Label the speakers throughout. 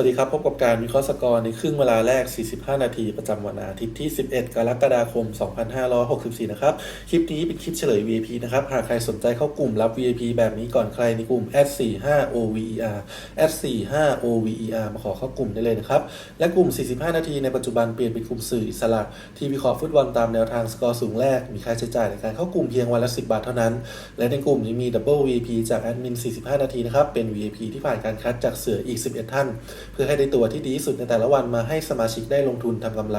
Speaker 1: วัสดีครับ พบกับการวิเคราะห์สกอร์ในครึ่งเวลาแรก 45 นาที ประจำวันอาทิตย์ที่ 11 กรกฎาคม 2564 นะครับ คลิปนี้เป็นคลิปเฉลย VIP นะครับ หากใครสนใจเข้ากลุ่มรับ VIP แบบนี้ก่อนใครในกลุ่ม @45OVER @45OVER มาขอเข้ากลุ่มได้เลยนะครับ และกลุ่ม 45 นาทีในปัจจุบันเปลี่ยนเป็นกลุ่มสื่ออิสระที่วิเคราะห์ฟุตบอลตามแนวทางสกอร์สูงแรก มีค่าใช้จ่ายในการเข้ากลุ่มเพียงวันละ 10 บาทเท่านั้น และในกลุ่มยังมี Double VIP จากแอดมิน 45 นาทีนะครับ เป็น VIP ที่ผ่านการคัดจากเสืออีก 11 ท่านเพื่อให้ได้ตัวที่ดีที่สุดในแต่ละวันมาให้สมาชิกได้ลงทุนทำกำไร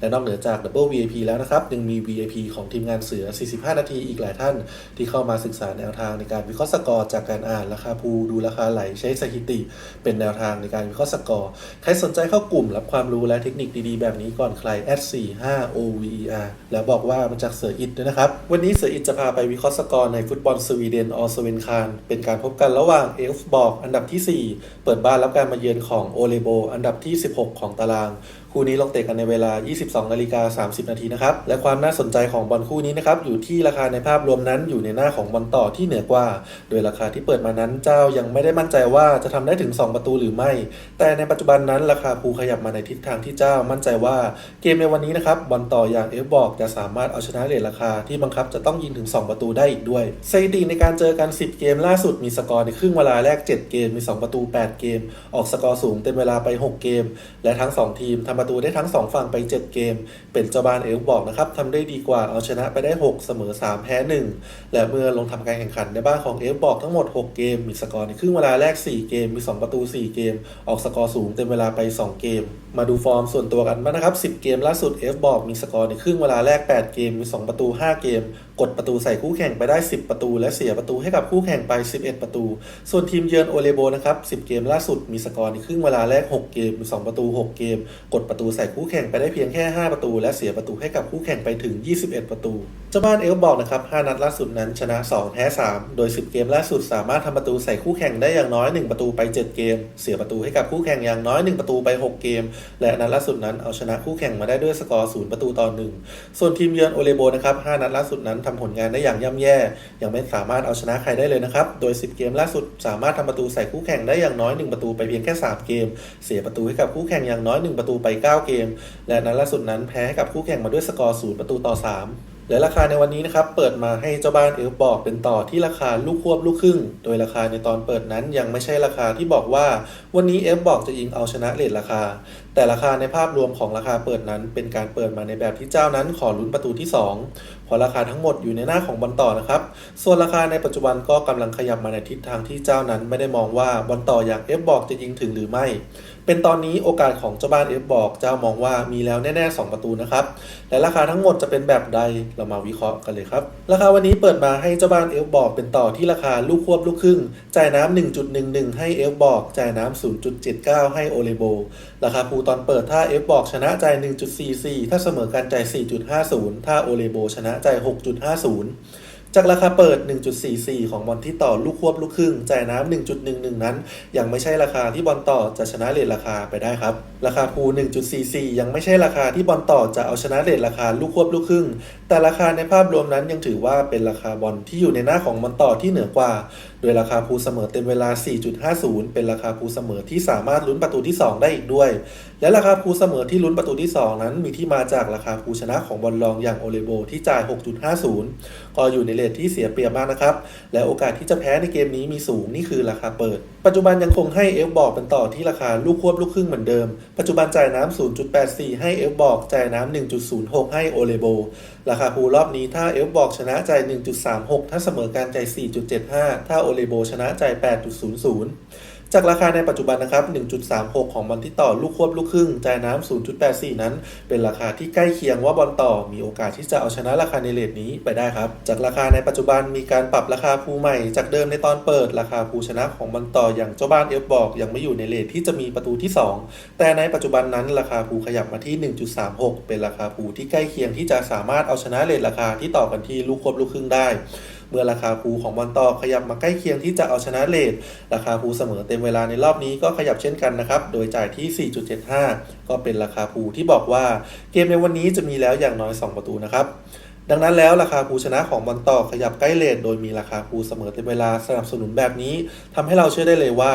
Speaker 1: และนอกเหนือจาก Double VIP แล้วนะครับ ยังมี VIP ของทีมงานเสือ 45 นาทีอีกหลายท่าน ที่เข้ามาศึกษาแนวทางในการวิเคราะห์สกอร์จากการอ่านราคาภูดูราคาไหลใช้สถิติ เป็นแนวทางในการวิเคราะห์สกอร์ใครสนใจเข้ากลุ่มรับความรู้และเทคนิคดีๆ แบบนี้ก่อนใคร @45OVER แล้วบอกว่ามาจากเสืออิดด้วยนะครับ วันนี้เสืออิดจะพาไปวิเคราะห์สกอร์ในฟุตบอลสวีเดนออสเวนคารเป็นการพบกันระหว่างเอลฟ์บอกอันดับทีสี่4 เปิดบ้านรับการมาเยือนของโอเลโบอันดับที่ 16 ของตาราง คู่นี้ลงเตะกันในเวลา 22นาฬิกา30 นาทีนะครับ และความน่าสนใจของบอลคู่นี้นะครับ อยู่ที่ราคาในภาพรวมนั้นอยู่ในหน้าของบอลต่อที่เหนือกว่า โดยราคาที่เปิดมานั้นเจ้ายังไม่ได้มั่นใจว่าจะทำได้ถึง 2 ประตูหรือไม่ แต่ในปัจจุบันนั้นราคาภูขยับมาในทิศทางที่เจ้ามั่นใจว่าเกมในวันนี้นะครับบอลต่ออย่างเอฟบอกจะสามารถเอาชนะเรทราคาที่บังคับจะต้องยิงถึง 2 ประตูได้อีกด้วยสถิติในการเจอกัน 10 เกมล่าสุดมีสกอร์ในครึ่งเวลาแรก 7 เกมมี 2 ประตู 8 เกม ออกสกอร์สูงเต็มเวลาไป 6 เกม และทั้ง 2 ทีมทำประตูได้ทั้ง 2 ฝั่งไป 7 เกม เป็นเจ้าบ้านเอฟบอกนะครับทำได้ดีกว่าเอาชนะไปได้ 6 เสมอ 3 แพ้ 1 และเมื่อลงทำการแข่งขันในบ้านของเอฟบอกทั้งหมด 6 เกม มีสกอร์ในครึ่งเวลาแรก 4 เกม มี 2 ประตู 4 เกม ออกสกอร์สูงเต็มเวลาไป 2 เกม มาดูฟอร์มส่วนตัวกันบ้างนะครับ 10 เกมล่าสุดเอฟบอกมีสกอร์ในครึ่งเวลาแรก 8 เกม มี 2 ประตู 5 เกม กดประตูใส่คู่แข่งไปได้ 10 ประตู และเสียประตูให้กับคู่แข่งไป 11 ประตู ส่วนทีมเยือนโอเลโบนะครับ 10 เกมล่าสุดมีสกอร์ในครึ่งเวลาแรก 6 เกม 2 ประตู 6 เกม กดประตูใส่คู่แข่งไปได้เพียงแค่ 5 ประตู และเสียประตูให้กับคู่แข่งไปถึง 21 ประตูเจ้าบ้านเอลบอกนะครับ 5 นัดล่าสุดนั้นชนะ 2 แพ้ 3 โดย 10 เกมล่าสุดสามารถทำประตูใส่คู่แข่งได้อย่างน้อย 1 ประตูไป 7 เกม เสียประตูให้กับคู่แข่งอย่างน้อย 1 ประตูไป 6 เกม และนัดล่าสุดนั้นเอาชนะคู่แข่งมาได้ด้วยสกอร์ 0 ประตูต่อ 1 ส่วนทีมเยือนโอเลโบนะครับ 5 นัดล่าสุดนั้นทำผลงานได้อย่างย่ำแย่ ยังไม่สามารถเอาชนะใครได้เลยนะครับ โดย 10 เกมล่าสุดสามารถทำประตูใส่คู่แข่งได้อย่างน้อย 1 ประตูไปเพียงแค่ 3เกม เสียประตูให้กับคู่แข่งอย่างน้อย 1 ประตูไป 9 เกม และนัดล่าสุดนั้นแพ้ให้กับคู่แข่งมาด้วยสกอร์0ประตูต่อ 3 และราคาในวันนี้นะครับเปิดมาให้เจ้าบ้านเอลบอกเป็นต่อที่ราคาลูกควบลูกครึ่ง โดยราคาในตอนเปิดนั้นยังไม่ใช่ราคาที่บอกว่า วันนี้เอฟบอกจะยิงเอาชนะเลทราคา แต่ราคาในภาพรวมของราคาเปิดนั้น เป็นการเปิดมาในแบบที่เจ้านั้นขอลุ้นประตูที่ 2 เพราะราคาทั้งหมดอยู่ในหน้าของบอลต่อนะครับ ส่วนราคาในปัจจุบันก็กำลังขยับมาในทิศทางที่เจ้านั้นไม่ได้มองว่าบอลต่ออย่างเอฟบอกจะยิงถึงหรือไม่ เป็นตอนนี้โอกาสของเจ้าบ้านเอฟบอกเจ้ามองว่ามีแล้วแน่ๆ 2 ประตูนะครับ และราคาทั้งหมดจะเป็นแบบใดเรามาวิเคราะห์กันเลยครับ ราคาวันนี้เปิดมาให้เจ้าบ้านเอฟบอกเป็นต่อที่ราคาลูกควบลูกครึ่ง จ่ายน้ำ1.11 ให้เอฟบอก จ่ายน้ำ0.79 ให้โอเลโบ ราคาภูตอนเปิดถ้าเอฟบอกชนะจ่าย 1.44 ถ้าเสมอกันจ่าย 4.50 ถ้าโอเลโบชนะจ่าย 6.50 จากราคาเปิด 1.44 ของบอลที่ต่อลูกควบลูกครึ่งจ่ายน้ำ 1.11 นั้น ยังไม่ใช่ราคาที่บอลต่อจะชนะเลทราคาไปได้ครับ ราคาภู1.44 ยังไม่ใช่ราคาที่บอลต่อจะเอาชนะเลทราคาลูกควบลูกครึ่ง แต่ราคาในภาพรวมนั้นยังถือว่าเป็นราคาบอลที่อยู่ในหน้าของบอลต่อที่เหนือกว่า โดยราคาภูเสมอเต็มเวลา 4.50 เป็นราคาภูเสมอที่สามารถลุ้นประตูที่ 2 ได้อีกด้วย และราคาภูเสมอที่ลุ้นประตูที่ 2 นั้นมีที่มาจากราคาภูชนะของบอลรองอย่างโอเลโบที่จ่าย 6.50 ก็อยู่ในเลทที่เสียเปรียบมากนะครับ และโอกาสที่จะแพ้ในเกมนี้มีสูงนี่คือราคาเปิด ปัจจุบันยังคงให้เอฟบอกเป็นต่อที่ราคาลูกควบลูกครึ่งเหมือนเดิม ปัจจุบันจ่ายน้ำ0.84 ให้เอฟบอก จ่ายน้ำ1.06 ให้โอเลโบ ราคาภูรอบนี้ถ้าเอฟบอกชนะจ่าย 1.36 ถ้าเสมอการจ่าย 4.75 ถ้าโอเลโบชนะจ่าย 8.00 จากราคาในปัจจุบันนะครับ 1.36 ของบอลที่ต่อลูกควบลูกครึ่งจ่ายน้ำ0.84 นั้น เป็นราคาที่ใกล้เคียงว่าบอลต่อมีโอกาสที่จะเอาชนะราคาในเลทนี้ไปได้ครับ จากราคาในปัจจุบันมีการปรับราคาภูใหม่ จากเดิมในตอนเปิดราคาภูชนะของบอลต่ออย่างเจ้าบ้านเอฟบอกยังไม่อยู่ในเลทที่จะมีประตูที่ 2 แต่ในปัจจุบันนั้นราคาภูขยับมาที่ 1.36 เป็นราคาภูที่ใกล้เคียงที่จะสามารถเอาชนะเลทราคาที่ต่อกันที่ลูกควบลูกครึ่งได้ เมื่อราคาคูของบอลต่อขยับมาใกล้เคียงที่จะเอาชนะเลทราคาคูเสมอเต็มเวลาในรอบนี้ก็ขยับเช่นกันนะครับ โดยจ่ายที่ 4.75 ก็เป็นราคาคูที่บอกว่าเกมในวันนี้จะมีแล้วอย่างน้อย 2 ประตูนะครับดังนั้นแล้วราคาคูชนะของบอลต่อขยับใกล้เลทโดยมีราคาคูเสมอเต็มเวลาสนับสนุนแบบนี้ทำให้เราเชื่อได้เลยว่า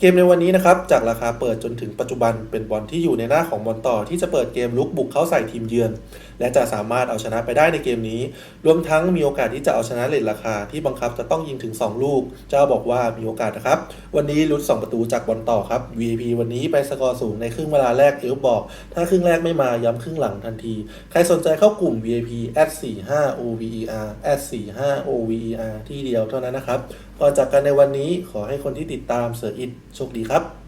Speaker 1: เกมในวันนี้นะครับจากราคาเปิดจนถึงปัจจุบันเป็นบอลที่อยู่ในหน้าของบอลต่อที่จะเปิดเกมลุกบุกเข้าใส่ทีมเยือน และจะสามารถเอาชนะไปได้ในเกมนี้ รวมทั้งมีโอกาสที่จะเอาชนะเลทราคาที่บังคับจะต้องยิงถึง 2 ลูก เจ้าบอกว่ามีโอกาสนะครับ วันนี้ลุ้น2ประตูจากบอลต่อครับ VIP วันนี้ไปสกอร์สูงในครึ่งเวลาแรกเอลบอก ถ้าครึ่งแรกไม่มาย้ำครึ่งหลังทันที ใครสนใจเข้ากลุ่ม VIP at 45 OVER at 45 OVER ที่เดียวเท่านั้นนะครับก่อจากกันในวันนี้ขอให้คนที่ติดตามเสืออิดโชคดีครับ